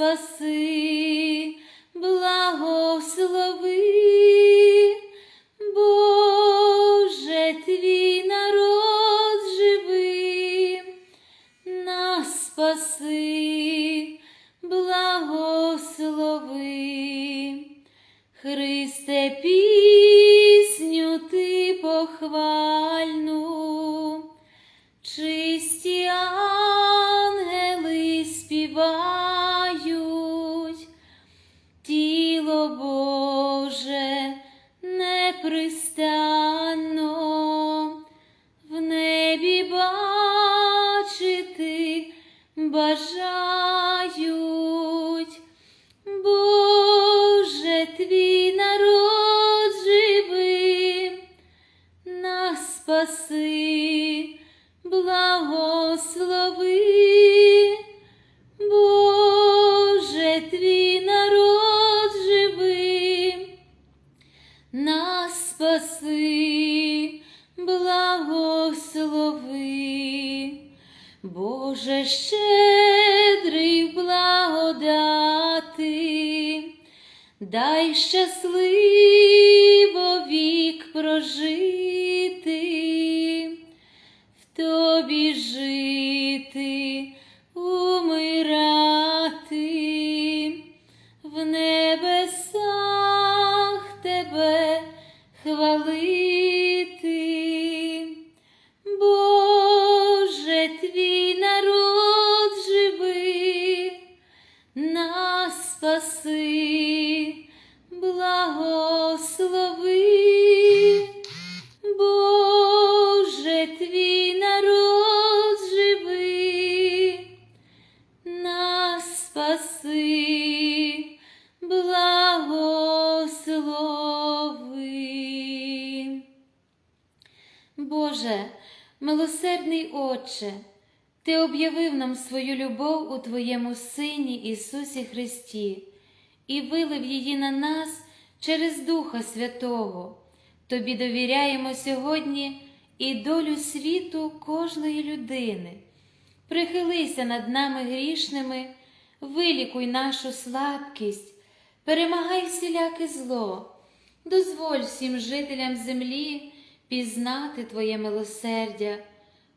fosse Христа. Благослови, Боже щедрий благодати, дай щасливо вік прожити, нам свою любов у Твоєму Сині Ісусі Христі і вилив її на нас через Духа Святого. Тобі довіряємо сьогодні і долю світу кожної людини. Прихилися над нами грішними, вилікуй нашу слабкість, перемагай всіляке зло, дозволь всім жителям землі пізнати Твоє милосердя,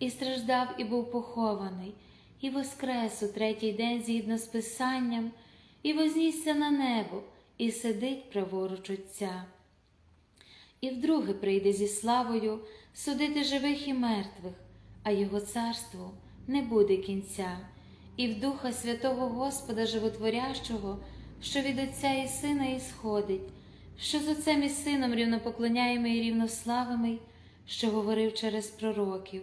і страждав, і був похований, і воскрес у третій день згідно з Писанням, і вознісся на небо, і сидить праворуч Отця. І вдруге прийде зі славою судити живих і мертвих а Його царству не буде кінця, і в Духа Святого Господа Животворящого, що від Отця і Сина ісходить, що з Отцем і Сином рівнопоклоняємий і рівнославимий, що говорив через пророків,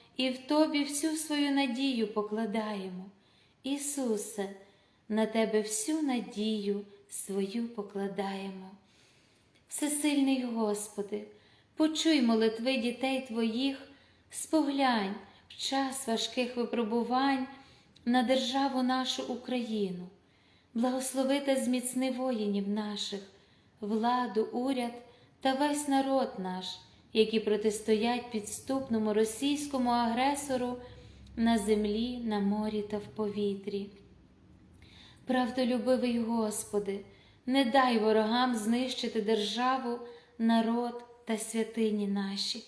і в Тобі всю свою надію покладаємо. Ісусе, на Тебе всю надію свою покладаємо. Всесильний Господи, почуй молитви дітей Твоїх, споглянь в час важких випробувань на державу нашу Україну благослови та зміцни воїнів наших, владу, уряд та весь народ наш, які протистоять підступному російському агресору на землі, на морі та в повітрі. Правдолюбивий Господи, не дай ворогам знищити державу, народ та святині наші.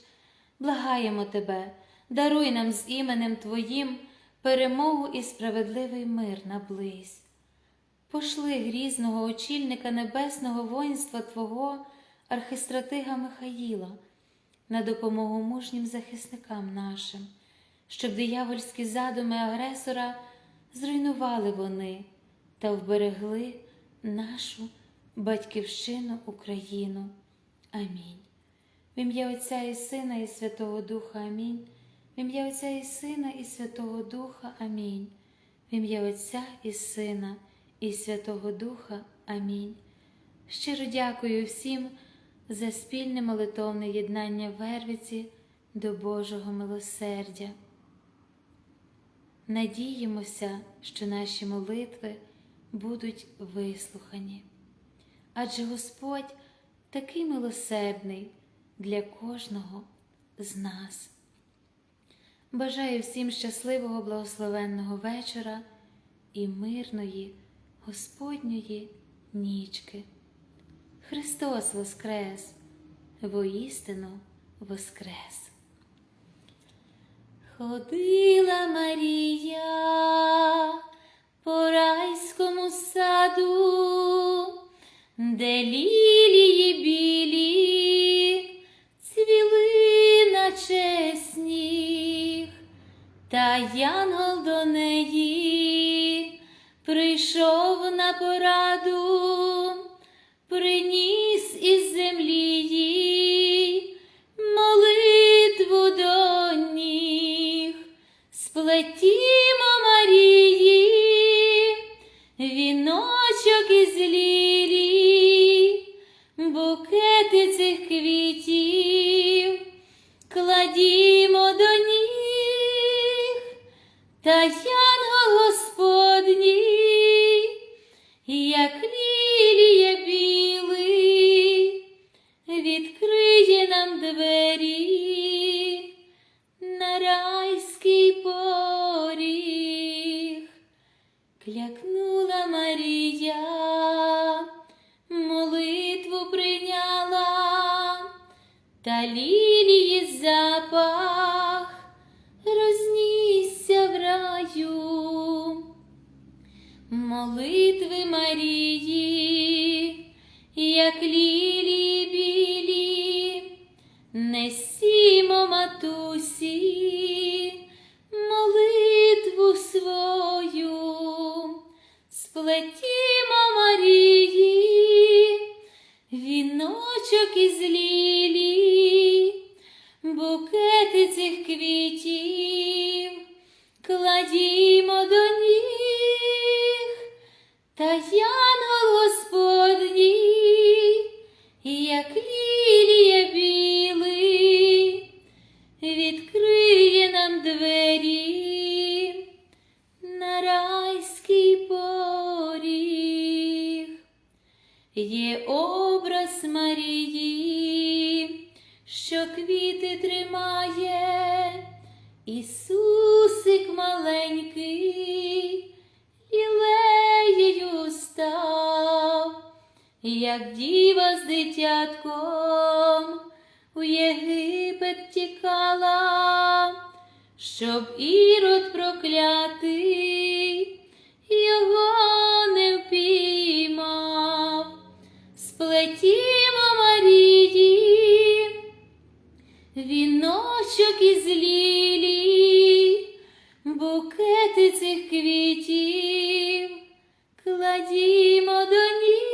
Благаємо Тебе, даруй нам з іменем Твоїм перемогу і справедливий мир наблизь пошли грізного очільника небесного воїнства Твого, архистратига Михаїла, на допомогу мужнім захисникам нашим, щоб диявольські задуми агресора зруйнували вони та вберегли нашу батьківщину Україну. Амінь. В ім'я Отця і Сина, і Святого Духа Амінь. В ім'я Отця і Сина, і Святого Духа Амінь. В ім'я Отця і Сина і Святого Духа. Амінь. Щиро дякую всім за спільне молитовне єднання в Вервиці до Божого милосердя. Надіємося, що наші молитви будуть вислухані. Адже Господь такий милосердний для кожного з нас. Бажаю всім щасливого благословенного вечора і мирної. Господньої нічки. Христос Воскрес, воістину Воскрес. Ходила Марія по райському саду, де лілії білі цвіли наче сніг, та янгол до неї прийшов на пораду, землі їй молитву до ніг, сплетімо Марії, віночок із лілій, букети цих квітів, кладімо до ніг. Та янгол нам двері, на райський поріг, клякнула Марія, молитву прийняла, та лілії запах рознісся в раю, молитви Марії, як лілії сплетімо Марії, віночок із лілі, букети цих квітів, як діва з дитятком у Єгипет тікала, щоб ірод проклятий його не впіймав. Сплетімо Марії, віночок із лілій, букети цих квітів, кладімо до ніг,